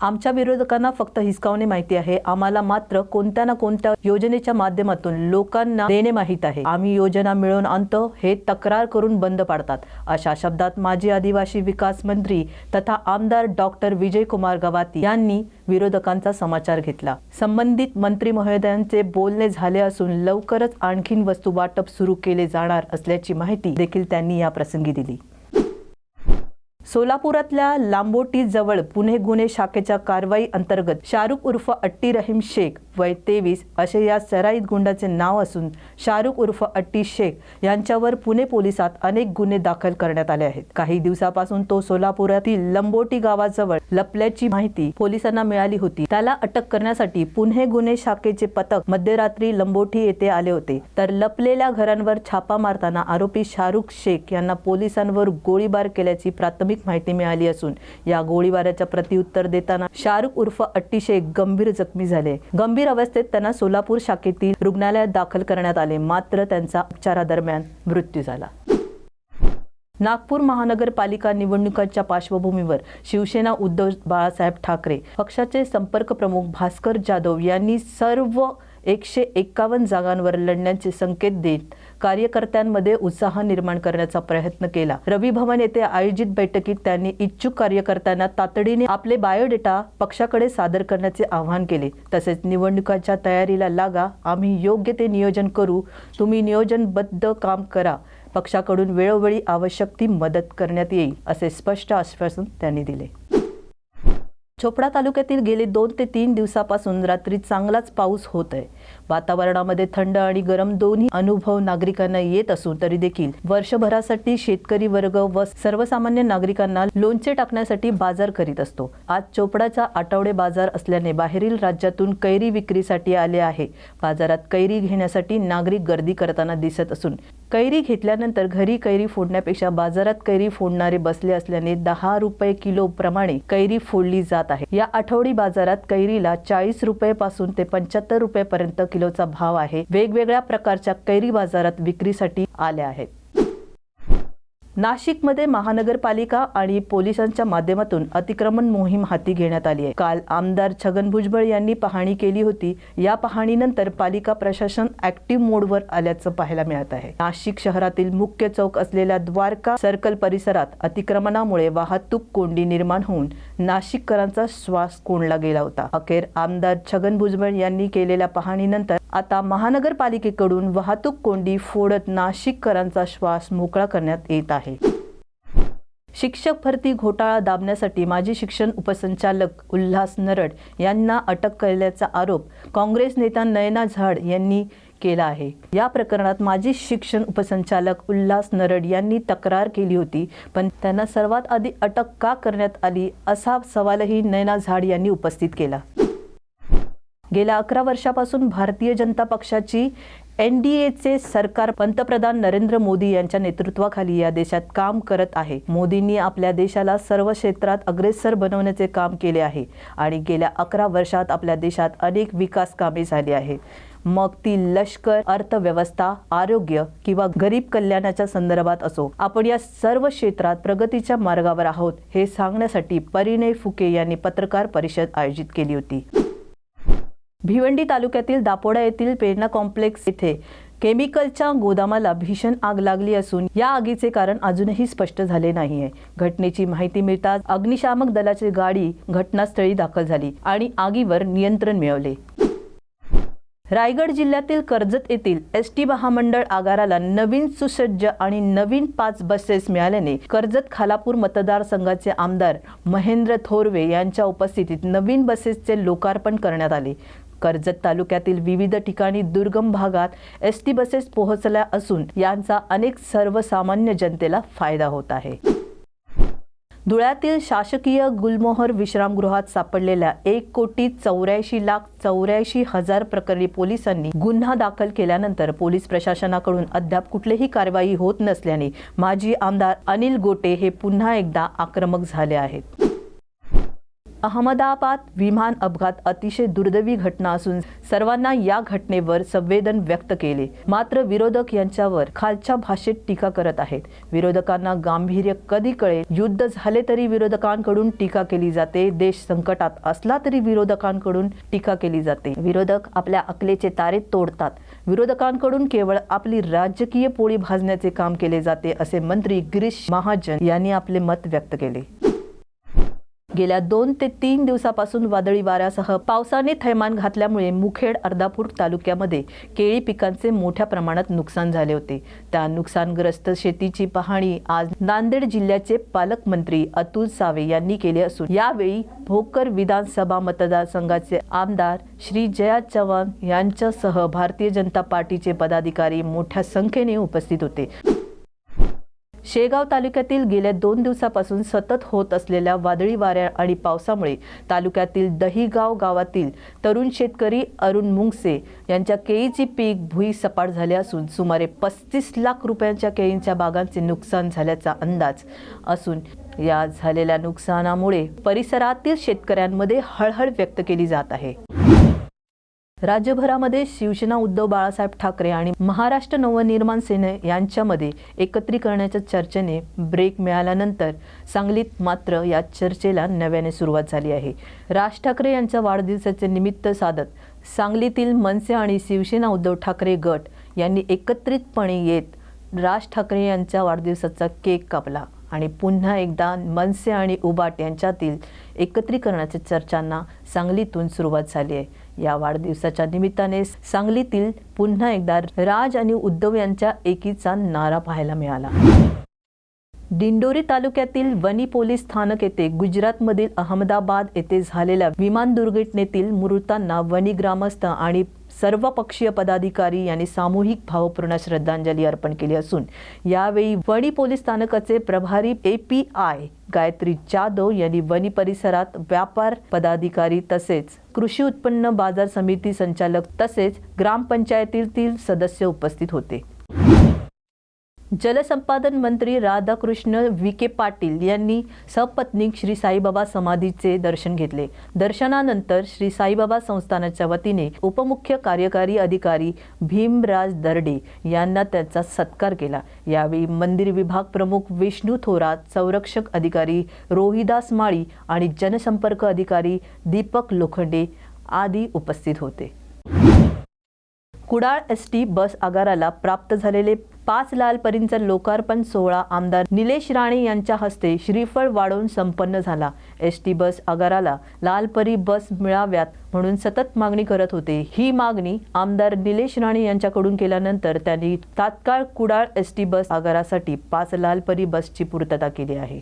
आमच्या विरोधकांना फक्त हिसकावणे माहिती आहे. आम्हाला मात्र कोणत्या ना कोणत्या योजनेच्या माध्यमातून लोकांना देणे माहीत आहे. आम्ही योजना मिळवून आणतो हे तक्रार करून बंद पाडतात. अशा शब्दात माजी आदिवासी विकास मंत्री तथा आमदार डॉक्टर विजयकुमार गवाती यांनी विरोधकांचा समाचार घेतला. संबंधित मंत्री महोदयांचे बोलणे झाले असून लवकरच आणखीन वस्तू वाटप सुरू केले जाणार असल्याची माहिती देखील त्यांनी या प्रसंगी दिली. सोलापुरातल्या लांबोटी जवळ पुणे गुन्हे शाखेच्या कारवाई अंतर्गत शाहरुख उर्फ अट्टी रहीम शेख वय तेवीस असे या सराईत गुंडाचे नाव असून शाहरुख उर्फ अट्टी शेख यांच्यावर पुणे पोलिसात अनेक गुन्हे दाखल करण्यात आले आहेत. काही दिवसापासून तो सोलापुरातील लंबोटी गावाजवळ लपल्याची माहिती पोलिसांना मिळाली होती. त्याला अटक करण्यासाठी पुणे गुन्हे शाखेचे पथक मध्यरात्री लंबोटी येथे आले होते. तर लपलेल्या घरांवर छापा मारताना आरोपी शाहरुख शेख यांना पोलिसांवर गोळीबार केल्याची प्राथमिक माहिती मिळाली असून या गोळीबाराच्या प्रत्युत्तर देताना शाहरुख उर्फ अट्टी शेख गंभीर जखमी झाले. गंभीर अवस्थेत त्यांना सोलापूर शाखेतील रुग्णालयात दाखल करण्यात आले. मात्र त्यांचा उपचारादरम्यान मृत्यू झाला. नागपूर महानगरपालिका निवडणुकांच्या पार्श्वभूमीवर शिवसेना उद्धव बाळासाहेब ठाकरे पक्षाचे संपर्क प्रमुख भास्कर जाधव यांनी सर्व एकशे एक्कावन्न जागांवर लढण्याचे संकेत देत कार्यकर्त्यांमध्ये उत्साह निर्माण करण्याचा प्रयत्न केला. रवी भवन येथे आयोजित बैठकीत त्यांनी इच्छुक कार्यकर्त्यांना तातडीने आपले बायोडेटा पक्षाकडे सादर करण्याचे आवाहन केले. तसेच निवडणुकांच्या तयारीला लागा आम्ही योग्य ते नियोजन करू तुम्ही नियोजनबद्ध काम करा पक्षाकडून वेळोवेळी आवश्यक ती मदत करण्यात येईल असे स्पष्ट आश्वासन त्यांनी दिले. चोपडा तालुक्यातील गेले दोन ते तीन दिवसापासून रात्री चांगलाच पाऊस होत आहे वातावरणामध्ये थंड आणि गरम दोन्ही अनुभव नागरिकांना येत असून तरी देखील वर्षभरासाठी शेतकरी वर्ग व सर्वसामान्य नागरिकांना लोणचे टाकण्यासाठी बाजार करीत असतो. आज चोपडाचा आठवडे बाजार असल्याने बाहेरील राज्यातून कैरी विक्रीसाठी आले आहे. बाजारात कैरी घेण्यासाठी नागरिक गर्दी करताना दिसत असून कैरी घेतल्यानंतर घरी कैरी फोडण्यापेक्षा बाजारात कैरी फोडणारे बसले असल्याने दहा रुपये किलो प्रमाणे कैरी फोडली जात आहे. या आठवडी बाजारात कैरीला चाळीस रुपये पासून ते पंच्याहत्तर रुपये पर्यंत किलोचा भाव आहे. वेगवेगळ्या प्रकारच्या कैरी बाजारात विक्रीसाठी आल्या आहेत. नाशिकमध्ये महानगरपालिका आणि पोलिसांच्या माध्यमातून अतिक्रमण मोहीम हाती घेण्यात आली आहे. काल आमदार छगन भुजबळ यांनी पाहणी केली होती. या पाहणीनंतर पालिका प्रशासन ऍक्टिव्ह मोडवर आल्याचं पाहायला मिळत आहे. नाशिक शहरातील मुख्य चौक असलेल्या द्वारका सर्कल परिसरात अतिक्रमणामुळे वाहतूक कोंडी निर्माण होऊन नाशिककरांचा श्वास कोंडला गेला होता. अखेर आमदार छगन भुजबळ यांनी केलेल्या पाहणीनंतर आता महानगरपालिकेकडून वाहतूक कोंडी फोडत नाशिककरांचा श्वास मोकळा करण्यात येत आहे. शिक्षक भरती घोटाळा दाबण्यासाठी माजी शिक्षण उपसंचालक उल्हास नरड यांना अटक केल्याचा आरोप काँग्रेस नेता नयना झाड यांनी केला आहे. या प्रकरणात माजी शिक्षण उपसंचालक उल्हास नरड यांनी तक्रार केली होती पण त्यांना सर्वात आधी अटक का करण्यात आली असा सवालही नयना झाड यांनी उपस्थित केला. गेल्या अकरा वर्षापासून भारतीय जनता पक्षाची एन डी एचे सरकार पंतप्रधान नरेंद्र मोदी यांच्या नेतृत्वाखाली या देशात काम करत आहे. मोदींनी आपल्या देशाला सर्व क्षेत्रात अग्रेसर बनवण्याचे काम केले आहे आणि गेल्या अकरा वर्षात आपल्या देशात अनेक विकास कामे झाली आहेत मग ती लष्कर अर्थव्यवस्था आरोग्य किंवा गरीब कल्याणाच्या संदर्भात असो. आपण या सर्व क्षेत्रात प्रगतीच्या मार्गावर आहोत हे सांगण्यासाठी परिणय फुके यांनी पत्रकार परिषद आयोजित केली होती. भिवंडी तालुक्यातील दापोडा येथील पेरणा कॉम्प्लेक्स येथे केमिकलच्या गोदामाला भीषण आग लागली असून या आगीचे कारण अजूनही स्पष्ट झाले नाहीये. घटनेची माहिती मिळताच अग्निशामक दलाची गाडी घटनास्थळी दाखल झाली आणि आगीवर नियंत्रण मिळवले. रायगड जिल्ह्यातील कर्जत येथील एस टी महामंडळ आगाराला नवीन सुसज्ज आणि नवीन पाच बसेस मिळाल्याने कर्जत खालापूर मतदारसंघाचे आमदार महेंद्र थोरवे यांच्या उपस्थितीत नवीन बसेसचे लोकार्पण करण्यात आले. कर्जत तालुक्यातील विविध ठिकाणी दुर्गम भागात एस टी बसेस पोहोचल्या असून यांचा अनेक सर्वसामान्य जनतेला फायदा होत आहे. धुळ्यातील शासकीय गुलमोहर विश्रामगृहात सापडलेल्या एक कोटी चौऱ्याऐंशी लाख चौऱ्याऐंशी हजार प्रकरणी पोलिसांनी गुन्हा दाखल केल्यानंतर पोलीस प्रशासनाकडून अद्याप कुठलीही कारवाई होत नसल्याने माजी आमदार अनिल गोटे हे पुन्हा एकदा आक्रमक झाले आहेत. अहमदाबाद विमान अपघात अतिशय दुर्दैवी घटना असून सर्वांना या घटनेवर संवेदन व्यक्त केले. मात्र विरोधक यांच्यावर खालच्या भाषेत टीका करत आहेत. विरोधकांना गांभीर्य कधी कळेल? युद्ध झाले तरी विरोधकांकडून टीका केली जाते. देश संकटात असला तरी विरोधकांकडून टीका केली जाते. विरोधक आपल्या अकलेचे तारे तोडतात. विरोधकांकडून केवळ आपली राजकीय पोळी भाजण्याचे काम केले जाते असे मंत्री गिरीश महाजन यांनी आपले मत व्यक्त केले. गेल्या दोन ते तीन दिवसापासून वादळी वाऱ्यासह पावसाने थैमान घातल्यामुळे मुखेड अर्धापूर तालुक्यामध्ये केळी पिकांचे मोठ्या प्रमाणात नुकसान झाले होते. त्या नुकसानग्रस्त शेतीची पाहणी आज नांदेड जिल्ह्याचे पालकमंत्री अतुल सावे यांनी केली असून यावेळी भोकर विधानसभा मतदारसंघाचे आमदार श्री जया चव्हाण यांच्यासह भारतीय जनता पार्टीचे पदाधिकारी मोठ्या संख्येने उपस्थित होते. शेगाव तालुक्यातील गेल्या दोन दिवसापासून सतत होत असलेल्या वादळी वाऱ्या आणि पावसामुळे तालुक्यातील दहीगाव गावातील तरुण शेतकरी अरुण मुंगसे यांच्या केळीची पीक भुई सपाट झाले असून सुमारे पस्तीस लाख रुपयांच्या केळींच्या बागांचे नुकसान झाल्याचा अंदाज असून या झालेल्या नुकसानामुळे परिसरातील शेतकऱ्यांमध्ये हळहळ व्यक्त केली जात आहे. राज्यभरामध्ये शिवसेना उद्धव बाळासाहेब ठाकरे आणि महाराष्ट्र नवनिर्माण सेने यांच्यामध्ये एकत्रीकरणाच्या चर्चेने ब्रेक मिळाल्यानंतर सांगलीत मात्र या चर्चेला नव्याने सुरुवात झाली आहे. राज ठाकरे यांच्या वाढदिवसाचे निमित्त साधत सांगलीतील मनसे आणि शिवसेना उद्धव ठाकरे गट यांनी एकत्रितपणे येत राज ठाकरे यांच्या वाढदिवसाचा केक कापला आणि पुन्हा एकदा मनसे आणि उबाट यांच्यातील एकत्रीकरणाच्या चर्चांना सांगलीतून सुरुवात झाली आहे. या वाढदिवसाच्या निमित्ताने सांगलीतील पुन्हा एकदा राज आणि उद्धव यांच्या एकीचा नारा पाहायला मिळाला. दिंडोरी तालुक्यातील वनी पोलीस स्थानक येथे गुजरातमधील अहमदाबाद येथे झालेल्या विमान दुर्घटनेतील मृतांना वनी ग्रामस्थ आणि सर्वपक्षीय पदाधिकारी यांनी सामूहिक भावपूर्ण श्रद्धांजली अर्पण केली असून यावेळी वणी पोलीस स्थानकाचे प्रभारी A P I Gayatri Jadhav यांनी वनी परिसरात व्यापार पदाधिकारी तसेच कृषी उत्पन्न बाजार समिती संचालक तसेच ग्रामपंचायतीतील सदस्य उपस्थित होते. जलसंपादन मंत्री राधाकृष्ण विखे पाटील यांनी सपत्नीक श्री साईबाबा समाधीचे दर्शन घेतले. दर्शनानंतर श्री साईबाबा संस्थानाच्या वतीने उपमुख्य कार्यकारी अधिकारी भीमराज दर्डे यांना त्याचा सत्कार केला. यावेळी मंदिर विभाग प्रमुख विष्णू थोरात संरक्षक अधिकारी रोहिदास माळी आणि जनसंपर्क अधिकारी दीपक लोखंडे आदी उपस्थित होते. कुडाळ एस टी बस आगाराला प्राप्त झालेले पाच लालपरींचा लोकार्पण सोहळा आमदार निलेश राणे यांच्या हस्ते श्रीफळ वाढवून संपन्न झाला. एस टी बस आगाराला लालपरी बस मिळाव्यात म्हणून सतत मागणी करत होते. ही मागणी आमदार निलेश राणे यांच्याकडून केल्यानंतर त्यांनी तात्काळ कुडाळ एस टी बस आगारासाठी पाच लालपरी बसची पूर्तता केली आहे.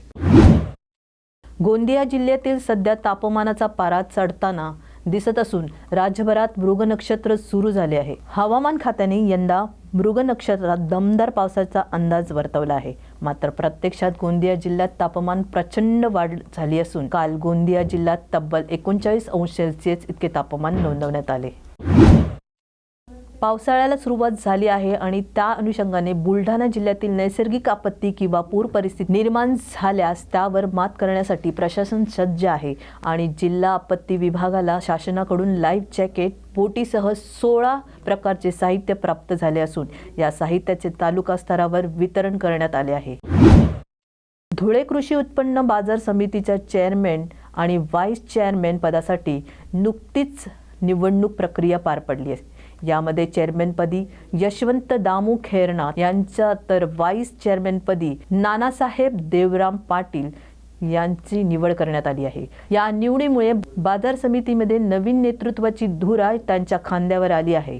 गोंदिया जिल्ह्यातील सध्या तापमानाचा पारा चढताना दिसत असून राज्यभरात मृग नक्षत्र सुरू झाले आहे. हवामान खात्याने यंदा मृग नक्षत्रात दमदार पावसाचा अंदाज वर्तवला आहे. मात्र प्रत्यक्षात गोंदिया जिल्ह्यात तापमान प्रचंड वाढ झाली असून काल गोंदिया जिल्ह्यात तब्बल एकोणचाळीस अंश सेल्सिअस इतके तापमान नोंदवण्यात आले. पावसाळ्याला सुरुवात झाली आहे आणि त्या अनुषंगाने बुलढाणा जिल्ह्यातील नैसर्गिक आपत्ती किंवा पूर परिस्थिती निर्माण झाल्यास त्यावर मात करण्यासाठी प्रशासन सज्ज आहे. आणि जिल्हा आपत्ती विभागाला शासनाकडून लाईफ जॅकेट बोटीसह सोळा प्रकारचे साहित्य प्राप्त झाले असून या साहित्याचे तालुका स्तरावर वितरण करण्यात आले आहे. धुळे कृषी उत्पन्न बाजार समितीच्या चेअरमॅन आणि व्हाईस चेअरमॅन पदासाठी नुकतीच निवडणूक प्रक्रिया पार पडली आहे. यामध्ये चेअरमॅनपदी यशवंत दामू खेरणा यांच्या तर व्हाईस चेअरमॅनपदी नानासाहेब देवराम पाटील यांची निवड करण्यात आली आहे. या निवडीमुळे बाजार समितीमध्ये नवीन नेतृत्वाची धुरा त्यांच्या खांद्यावर आली आहे.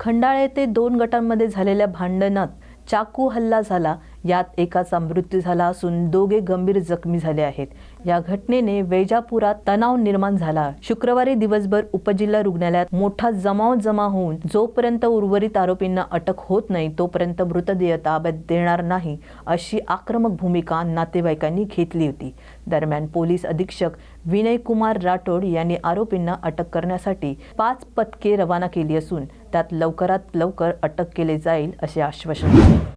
खंडाळा येथे दोन गटांमध्ये झालेल्या भांडणात चाकू हल्ला झाला. यात एकाचा मृत्यू झाला असून दोघे गंभीर जखमी झाले आहेत या घटनेने वैजापुरात तणाव निर्माण झाला शुक्रवारी दिवसभर उपजिल्हा रुग्णालयात मोठा जमाव जमा होऊन जोपर्यंत उर्वरित आरोपींना अटक होत नाही तोपर्यंत मृतदेह ताब्यात देणार नाही अशी आक्रमक भूमिका नातेवाईकांनी घेतली होती दरम्यान पोलीस अधीक्षक विनय कुमार राठोड यांनी आरोपींना अटक करण्यासाठी पाच पथके रवाना केली असून त्यात लवकरात लवकर अटक केले जाईल असे आश्वासन दिले.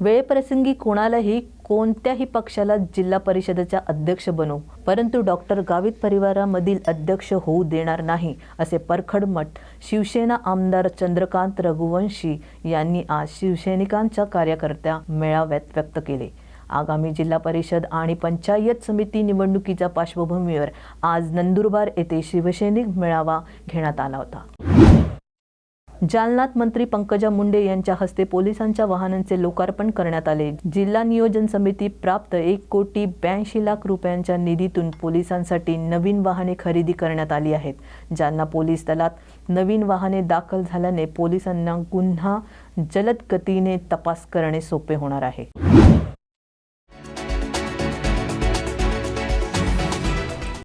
वेळेप्रसंगी कोणालाही कोणत्याही पक्षाला जिल्हा परिषदेच्या अध्यक्ष बनवू परंतु डॉक्टर गावित परिवारामधील अध्यक्ष होऊ देणार नाही असे परखड मत शिवसेना आमदार चंद्रकांत रघुवंशी यांनी आज शिवसैनिकांच्या कार्यकर्त्या मेळाव्यात व्यक्त केले. आगामी जिल्हा परिषद आणि पंचायत समिती निवडणुकीच्या पार्श्वभूमीवर आज नंदुरबार येथे शिवसैनिक मेळावा घेण्यात आला होता. जालनात मंत्री पंकजा मुंडे यांच्या हस्ते पोलिसांच्या वाहनांचे लोकार्पण करण्यात आले. जिल्हा नियोजन समिती प्राप्त एक कोटी ब्याऐंशी लाख रुपयांच्या निधीतून पोलिसांसाठी नवीन वाहने खरेदी करण्यात आली आहेत. जालना पोलीस दलात नवीन वाहने दाखल झाल्याने पोलिसांना गुन्हा जलद गतीने तपास करणे सोपे होणार आहे.